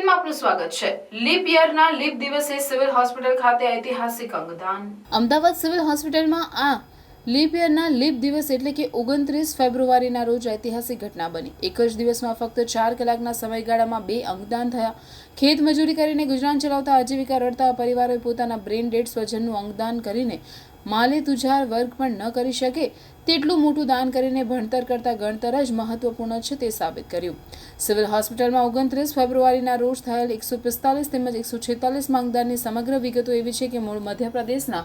આપનું સ્વાગત છે. લીપ યરના લીપ દિવસે સિવિલ હોસ્પિટલ ખાતે ઐતિહાસિક અંગદાન. અમદાવાદ સિવિલ હોસ્પિટલમાં આ લીપ યરના લીપ દિવસ એટલે કે ઓગણત્રીસ ફેબ્રુઆરીના રોજ ઐતિહાસિક ઘટના બની. એક જ દિવસમાં ફક્ત ચાર કલાકના સમયગાળામાં બે અંગદાન થયા. ખેત મજૂરી કરીને ગુજરાન ચલાવતા આજીવિકા રડતા પરિવારોએ પોતાના બ્રેન ડેડ સ્વજનનું અંગદાન કરીને માલે તુજાર વર્ગ પણ ન કરી શકે. તેટલું મોટું દાન કરીને ભણતર કરતા ગણતર જ મહત્વપૂર્ણ છે તે સાબિત કર્યું. સિવિલ હોસ્પિટલમાં ઓગણત્રીસ ફેબ્રુઆરીના રોજ થયેલ એકસો પિસ્તાલીસ તેમજ એકસો છેતાલીસ માંગદારની સમગ્ર વિગતો એવી છે કે મૂળ મધ્યપ્રદેશના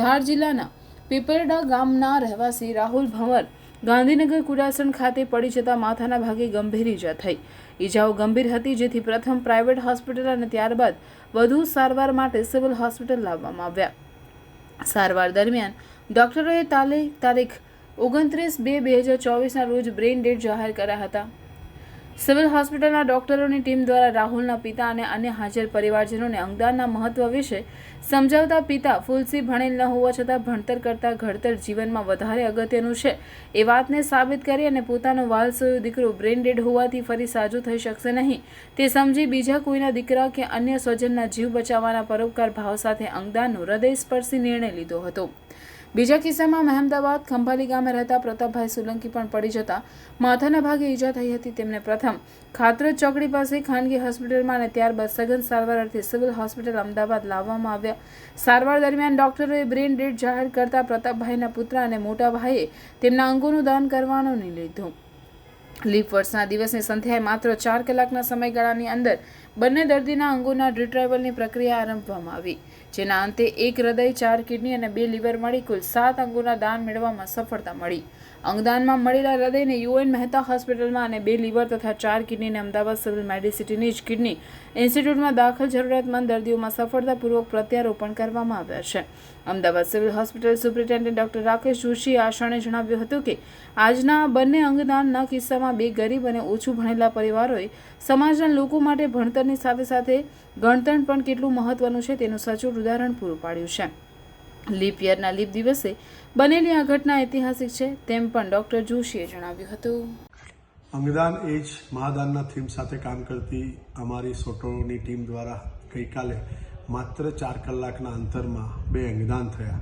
ધાર જિલ્લાના પીપરડા ગામના રહેવાસી રાહુલ ભંવર ગાંધીનગર કુડાસણ ખાતે પડી જતા માથાના ભાગે ગંભીર ઈજા થઈ. ઈજાઓ ગંભીર હતી, જેથી પ્રથમ પ્રાઇવેટ હોસ્પિટલ અને ત્યારબાદ વધુ સારવાર માટે સિવિલ હોસ્પિટલ લાવવામાં આવ્યા. સારવાર દરમિયાન ડોક્ટરોએ તાલે તારીખ ઓગણત્રીસ બે બે હજાર ચોવીસના રોજ બ્રેઇન ડેડ જાહેર કર્યા હતા. સિવિલ હોસ્પિટલના ડોક્ટરોની ટીમ દ્વારા રાહુલના પિતા અને અન્ય હાજર પરિવારજનોને અંગદાનના મહત્વ વિશે સમજાવતા પિતા ફુલસી ભણેલ ન હોવા છતાં ભણતર કરતાં ઘડતર જીવનમાં વધારે અગત્યનું છે. એ વાતને સાબિત કરી અને પોતાનો વાલસોયો દીકરો બ્રેઇન ડેડ હોવાથી ફરી સાજો થઈ શકશે નહીં. તે સમજી બીજા કોઈના દીકરા કે અન્ય સ્વજનના જીવ બચાવવાના પરોપકાર ભાવ સાથે અંગદાનનો હૃદયસ્પર્શી નિર્ણય લીધો હતો. બીજા કિસ્સામાં મહેમદાવાદ ખંભાલી ગામે રહેતા પ્રતાપભાઈ સોલંકી પણ પડી જતા માથાના ભાગે ઈજા થઈ હતી. તેમને પ્રથમ ખાતરજ ચોકડી પાસે ખાનગી હોસ્પિટલમાં અને ત્યારબાદ સઘન સારવાર અર્થે સિવિલ હોસ્પિટલ અમદાવાદ લાવવામાં આવ્યા. સારવાર દરમિયાન ડોક્ટરોએ બ્રેન ડેડ જાહેર કરતા પ્રતાપભાઈના પુત્ર અને મોટા ભાઈએ તેમના અંગોનું દાન કરવાનો નિર્ણય લીધો. લીપ વર્ષના દિવસની સંધ્યાએ માત્ર ચાર કલાકના સમયગાળાની અંદર બંને દર્દીના અંગોના રિટ્રાઇવલની પ્રક્રિયા આરંભવામાં આવી, જેના અંતે એક હૃદય, ચાર કિડની અને બે લીવર મળી કુલ સાત અંગોના દાન મેળવવામાં સફળતા મળી. અંગદાનમાં મળેલા હૃદયને યુએન મહેતા હોસ્પિટલમાં અને બે લીવર તથા ચાર કિડનીને અમદાવાદ સિવિલ મેડિસિટીની જ કિડની ઇન્સ્ટિટ્યૂટમાં દાખલ જરૂરિયાતમંદ દર્દીઓમાં સફળતાપૂર્વક પ્રત્યારોપણ કરવામાં આવ્યા છે. Ahmedabad civil hospital superintendent doctor Rakesh Joshi આશાણે જણાવ્યું હતું કે, આજના બંને અંગદાનના કિસ્સામાં બે ગરીબ અને ઓછું ભણેલા પરિવારોએ સમાજના લોકો માટે ભણતરની સાથે સાથે ગણતરણ પણ કેટલું મહત્વનું છે તેનું સચોટ ઉદાહરણ પૂરું પાડ્યું છે. લીપ યરના લીપ દિવસે બનેલી આ ઘટના ઐતિહાસિક છે તેમ પણ ડોક્ટર જોશીએ જણાવ્યું હતું. અંગદાન એ જ મહાદાનના થીમ સાથે કામ કરતી અમારી સોટોની ટીમ દ્વારા ગઈકાલે માત્ર ચાર કલાકના અંતરમાં બે અંગદાન થયા.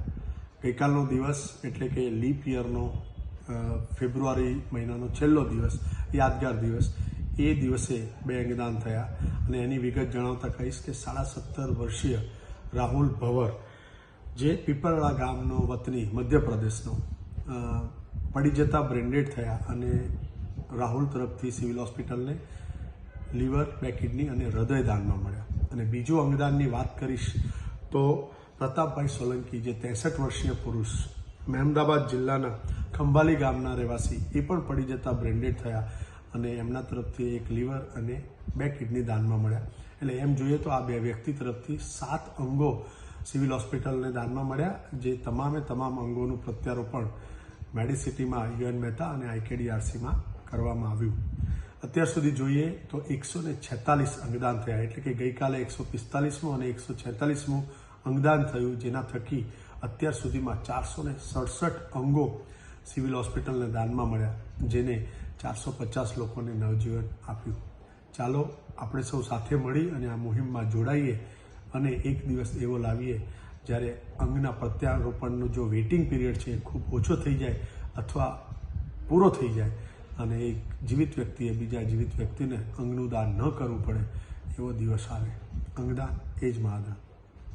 ગઈકાલનો દિવસ એટલે કે લીપ યરનો ફેબ્રુઆરી મહિનાનો છેલ્લો દિવસ, યાદગાર દિવસ, એ દિવસે બે અંગદાન થયા. અને એની વિગત જણાવતા કહીશ કે સાડા સત્તર વર્ષીય રાહુલ ભવર, જે પીપળવાળા ગામનો વતની મધ્યપ્રદેશનો પડી જતા બ્રેન્ડેડ થયા અને રાહુલ તરફથી સિવિલ હોસ્પિટલને લીવર, બે કિડની અને હૃદયદાનમાં મળ્યા. અને બીજું અંગદાનની વાત કરીશ તો પ્રતાપભાઈ સોલંકી, જે ત્રેસઠ વર્ષીય પુરુષ મહેમદાબાદ જિલ્લાના ખંભાલી ગામના રહેવાસી, એ પણ પડી જતા બ્રેન્ડેડ થયા અને એમના તરફથી એક લીવર અને બે કિડની દાનમાં મળ્યા. એટલે એમ જોઈએ તો આ બે વ્યક્તિ તરફથી સાત અંગો સિવિલ હોસ્પિટલને દાનમાં મળ્યા, જે તમામે તમામ અંગોનું પ્રત્યારોપણ મેડિસિટીમાં, યુએન મહેતા અને આઈકેડીઆરસીમાં કરવામાં આવ્યું. અત્યાર સુધી જોઈએ તો એકસો ને છેતાલીસ અંગદાન થયા. એટલે કે ગઈકાલે એકસો પિસ્તાલીસમું અને એકસો છેતાલીસમું અંગદાન થયું, જેના થકી અત્યાર સુધીમાં ચારસો ને સડસઠ અંગો સિવિલ હોસ્પિટલને દાનમાં મળ્યા, જેને ચારસો પચાસ લોકોને નવજીવન આપ્યું. ચાલો આપણે સૌ સાથે મળી અને આ મુહિમમાં જોડાઈએ અને એક દિવસ એવો લાવીએ જ્યારે અંગના પ્રત્યારોપણનો જો વેઇટિંગ પીરિયડ છે એ ખૂબ ઓછો થઈ જાય અથવા પૂરો થઈ જાય અને એક જીવિત વ્યક્તિએ બીજા જીવિત વ્યક્તિને અંગનું દાન ન કરવું પડે એવો દિવસ આવે. અંગદાન એ જ મહાદાન.